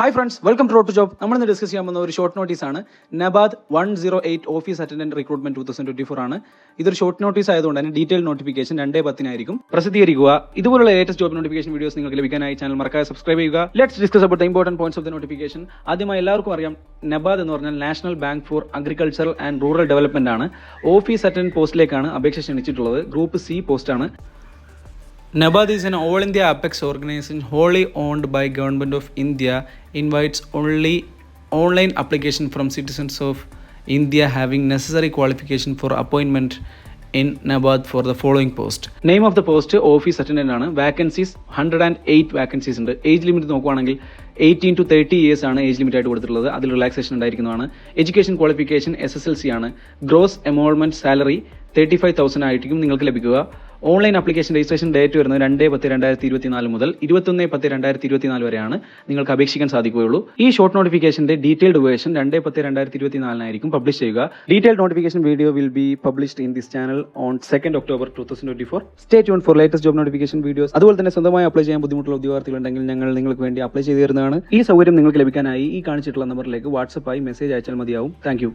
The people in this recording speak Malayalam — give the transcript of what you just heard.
Hi friends welcome to to job നമ്മൾ ഇന്ന് ഡിസ്കസ് ചെയ്യാൻ പോകുന്ന ഒരു ഷോർട്ട് നോട്ടീസ് ആണ്. NABARD one zero eight office attendant recruitment two thousand twenty four ആണ്. ഇതൊരു ഷോർട്ട് നോട്ടീസ് ആയതുകൊണ്ട് തന്നെ ഡീറ്റെയിൽ നോട്ടിഫിക്കേഷൻ രണ്ടേ പത്തിനായിരിക്കും പ്രസിദ്ധീകരിക്കുക. ഇതുപോലുള്ള ലേറ്റസ്റ്റ് ജോബ് നോട്ടിഫിക്കേഷൻ വീഡിയോസ് നിങ്ങൾക്ക് ലഭിക്കാനായി ചാനൽ മറക്കാതെ സബ്സ്ക്രൈബ് ചെയ്യുക. Let's discuss about the important points of the notification ആദ്യമായി എല്ലാവർക്കും അറിയാം നബാദ് എന്ന് പറഞ്ഞാൽ national bank for agricultural and rural development ആണ്. ഓഫീസ് അറ്റൻഡ് പോസ്റ്റിലേക്കാണ് അപേക്ഷ ക്ഷണിച്ചിട്ടുള്ളത്. ഗ്രൂപ്പ് സി പോസ്റ്റ് ആണ്. NABARD is an all India apex organization wholly owned by Government of India invites only online application from citizens of India having necessary qualification for appointment in Nabad for the following post. Name of the post office attendant ആണ് vacancies hundred and eight vacancies ഉണ്ട് ഏജ് ലിമിറ്റ് നോക്കുവാണെങ്കിൽ എയ്റ്റീൻ ടു തേർട്ടി ഇയേഴ്സ് ആണ് ഏജ് ലിമിറ്റ് ആയിട്ട് കൊടുത്തിട്ടുള്ളത് അതിൽ റിലാക്സേഷൻ ഉണ്ടായിരിക്കുന്നതാണ് education qualification S S L C ആണ് gross emolument salary thirty five thousand ആയിരിക്കും നിങ്ങൾക്ക് ലഭിക്കുക ഓൺലൈൻ ആപ്ലിക്കേഷൻ രജിസ്ട്രേഷൻ ഡേറ്റ് വരുന്നത് രണ്ട് പത്ത് രണ്ടായിരത്തി ഇരുപത്തിനാല് മുതൽ ഇരുപത്തൊന്ന് പത്ത് രണ്ടായിരത്തി ഇരുപത്തിനാല് വരെയാണ് നിങ്ങൾക്ക് അപേക്ഷിക്കാൻ സാധിക്കുകയുള്ളൂ. ഈ ഷോർട്ട് നോട്ടിഫിക്കേഷന്റെ ഡീറ്റെയിൽഡ് വേർഷൻ രണ്ട് പത്ത് രണ്ടായിരത്തി ഇരുപത്തിനാലിനായിരിക്കും പബ്ലിഷ് ചെയ്യുക. Detailed notification video will be published in this channel on second October two thousand twenty four stay tune for latest job notification videos അതുപോലെ തന്നെ സ്വന്തമായി അപ്ലൈ ചെയ്യാൻ ബുദ്ധിമുട്ടുള്ള ഉദ്യോഗാർത്ഥികളുണ്ടെങ്കിൽ ഞങ്ങൾ നിങ്ങൾക്ക് വേണ്ടി അപ്ലൈ ചെയ്തു തരുന്നതാണ്. ഈ സൗകര്യം നിങ്ങൾക്ക് ലഭിക്കാനായി ഈ കാണിച്ചിട്ടുള്ള നമ്പറിലേക്ക് വാട്സപ്പായി മെസ്സേജ് അയച്ചാൽ മതിയാവും. താങ്ക്